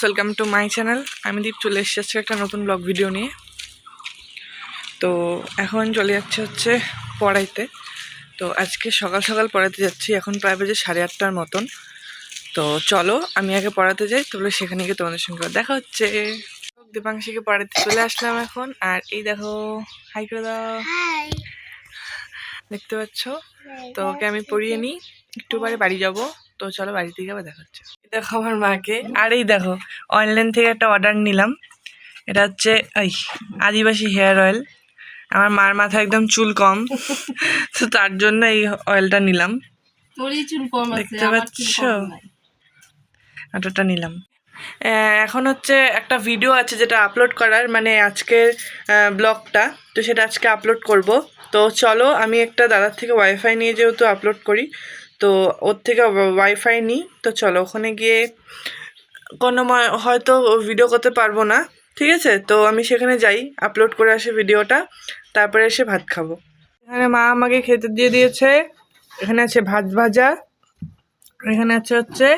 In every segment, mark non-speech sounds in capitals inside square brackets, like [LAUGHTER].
Welcome to my channel আমি দীপ চলে এসেছি একটা নতুন ব্লগ ভিডিও নিয়ে। তো এখন চলে যাচ্ছে হচ্ছে পড়াইতে। তো আজকে সকাল সকাল পড়াতে যাচ্ছি এখন প্রায় বাজে সাড়ে আটটার মতন। তো চলো আমি আগে পড়াতে যাই তাহলে সেখানে গিয়ে তোমাদের সঙ্গে দেখা হচ্ছে। দীপাংশীকে পড়াতে চলে আসলাম এখন আর এই দেখো হাই করে দাও দেখতে পাচ্ছ? তো ওকে আমি পড়িয়ে নিই একটু পরে বাড়ি যাব। তো চলো বাড়ি থেকে আবার দেখা হচ্ছে। দেখো আমার মাকে। আর এই দেখো অনলাইন থেকে একটা অর্ডার নিলাম। এটা হচ্ছে ওই আদিবাসী হেয়ার অয়েল আমার মার মাথায় একদম চুল কম। [LAUGHS] তো তার জন্য এই অয়েলটা নিলাম। দেখতে পাচ্ছ? অটোটা নিলাম। এখন হচ্ছে একটা ভিডিও আছে যেটা আপলোড করার মানে আজকের ব্লগটা তো সেটা আজকে আপলোড করব। তো চলো আমি একটা দাদার থেকে ওয়াইফাই নিয়ে যেহেতু আপলোড করি তো ওর থেকে ওয়াইফাই নিই। তো চলো, ওখানে গিয়ে কোনো হয়তো ভিডিও করতে পারব না, ঠিক আছে? তো আমি সেখানে যাই আপলোড করে আসি ভিডিওটা তারপরে এসে ভাত খাব। এখানে মা আমাকে খেতে দিয়ে দিয়েছে। এখানে আছে ভাত ভাজা। এখানে আছে হচ্ছে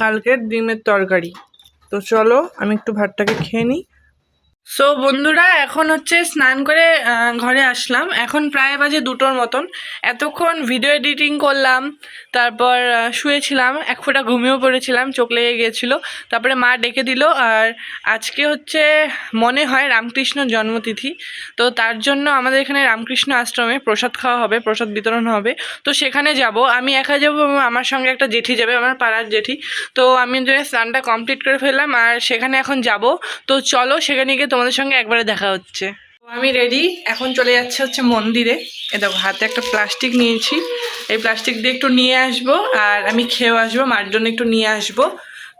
কালকের ডিমের তরকারি। তো চলো, আমি একটু ভাতটাকে খেয়ে নিই। সো বন্ধুরা, এখন হচ্ছে স্নান করে ঘরে আসলাম। এখন প্রায় বাজে দুটোর মতন। এতক্ষণ ভিডিও এডিটিং করলাম, তারপর শুয়েছিলাম, এক ফোঁটা ঘুমিয়েও পড়েছিলাম, চোখ লেগে গিয়েছিল। তারপরে মা ডেকে দিল, আর আজকে হচ্ছে মনে হয় রামকৃষ্ণ জন্মতিথি। তো তার জন্য আমাদের এখানে রামকৃষ্ণ আশ্রমে প্রসাদ খাওয়া হবে, প্রসাদ বিতরণ হবে। তো সেখানে যাব। আমি একা যাব, আমার সঙ্গে একটা জেঠি যাবে, আমার পাড়ার জেঠি। তো আমি স্নানটা কমপ্লিট করে ফেললাম, আর সেখানে এখন যাব। তো চলো, সেখানে গিয়ে তোমাদের সঙ্গে একবারে দেখা হচ্ছে। আমি রেডি এখন চলে যাচ্ছে হচ্ছে মন্দিরে। এ দেখো, হাতে একটা প্লাস্টিক নিয়েছি। এই প্লাস্টিক দিয়ে একটু নিয়ে আসব, আর আমি খেয়েও আসব মার জন্য একটু নিয়ে আসব।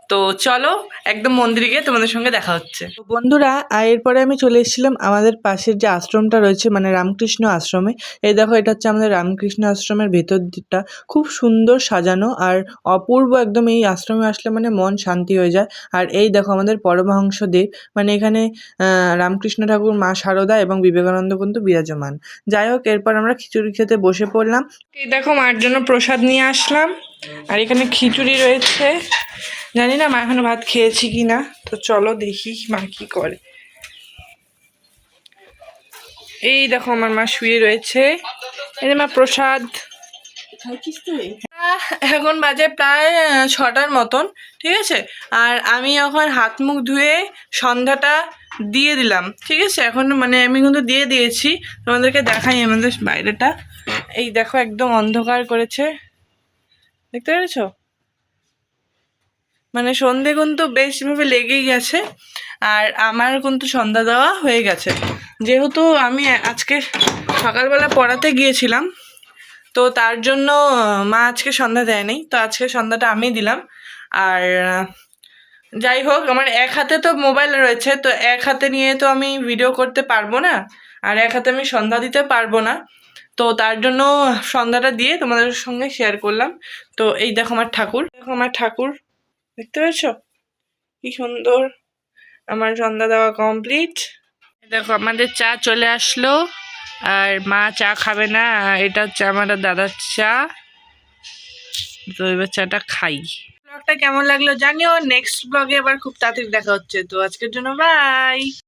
তো চলো একদম মন্দিরে গিয়ে তোমাদের সঙ্গে দেখা হচ্ছে। তো বন্ধুরা আর এরপরে আমি চলে এসেছিলাম আমাদের পাশের যে আশ্রমটা রয়েছে মানে রামকৃষ্ণ আশ্রমে। এই দেখো এটা হচ্ছে আমাদের রামকৃষ্ণ আশ্রমের ভেতর দিকটা খুব সুন্দর সাজানো আর অপূর্ব একদম এই আশ্রমে আসলে মানে মন শান্তি হয়ে যায়। আর এই দেখো আমাদের পরমহংস দেব মানে এখানে আহ, রামকৃষ্ণ ঠাকুর মা শারদা এবং বিবেকানন্দ কিন্তু বিরাজমান। যাই হোক এরপর আমরা খিচুড়ি খেতে বসে পড়লাম। এই দেখো মার জন্য প্রসাদ নিয়ে আসলাম। আর এখানে খিচুড়ি রয়েছে। জানি না মা এখনও ভাত খেয়েছি কি না তো চলো দেখি মা কি করে। এই দেখো আমার মা শুয়ে রয়েছে। এই মা প্রসাদ। এখন বাজে প্রায় ছটার মতন, ঠিক আছে? আর আমি এখন হাত মুখ ধুয়ে সন্ধ্যাটা দিয়ে দিলাম, ঠিক আছে? এখন মানে আমি কিন্তু দিয়ে দিয়েছি, তোমাদেরকে দেখাই আমাদের বাইরেটা। এই দেখো একদম অন্ধকার করেছে। দেখতে পেরেছ? মানে সন্ধে কিন্তু বেশভাবে লেগেই গেছে, আর আমার কিন্তু সন্ধ্যা দেওয়া হয়ে গেছে। যেহেতু আমি আজকে সকালবেলা পড়াতে গিয়েছিলাম, তো তার জন্য মা আজকে সন্ধ্যা দেয়নি, তো আজকে সন্ধ্যাটা আমি দিলাম। আর যাই হোক, আমার এক হাতে তো মোবাইল রয়েছে, তো এক হাতে নিয়ে তো আমি ভিডিও করতে পারব না, আর এক হাতে আমি সন্ধ্যা দিতে পারব না। তো তার জন্য সন্ধ্যাটা দিয়ে তোমাদের সঙ্গে শেয়ার করলাম। তো এই দেখো আমার ঠাকুর, দেখো আমার ঠাকুর। দেখতে পেয়েছ? কি সুন্দর। আমার সন্ধ্যা দেওয়া কমপ্লিট দেখো, আমাদের চা চলে আসলো। আর মা চা খাবে না এটা হচ্ছে আমার দাদার চা। তো এবার চাটা খাই। ব্লগটা কেমন লাগল জানিও। নেক্সট ব্লগে আবার খুব তাড়াতাড়ি দেখা হচ্ছে। তো আজকের জন্য বাই